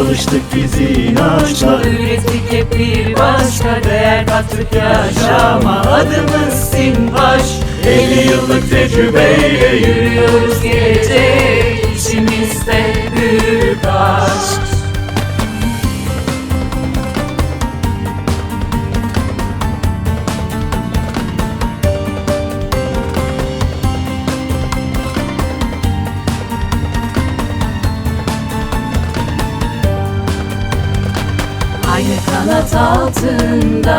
Çalıştık biz inançla Ürettik hep bir başka değer kattık yaşama Adımız Sinbaş. 50 yıllık tecrübeyle Yürüyoruz. Gelecek Aynı kanat altında.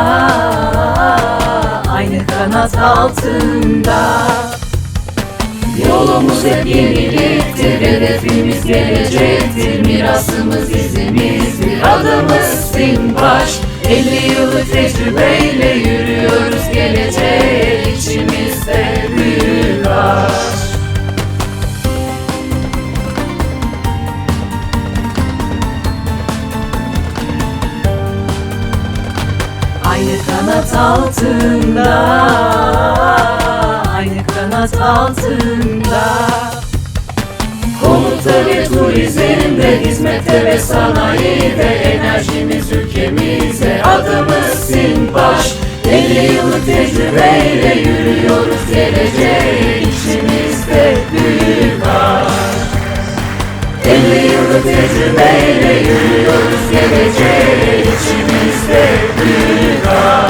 Aynı kanat altında. Yolumuz hep yeniliktir Hedefimiz gelecektir. Mirasımız izimizdir Adımız Sinbaş. 50 yıllık tecrübeyle yürüyoruz gelecek içimizde kanat altında. Aynı kanat altında. Konutta ve turizmde, hizmette ve sanayide Enerjimiz ülkemize, adımız Sinbaş. 50 yıllık tecrübeyle yürüyoruz geleceğe içimizde büyük aşk 50 yıllık tecrübeyle yürüyoruz geleceğe içimizde büyük aşk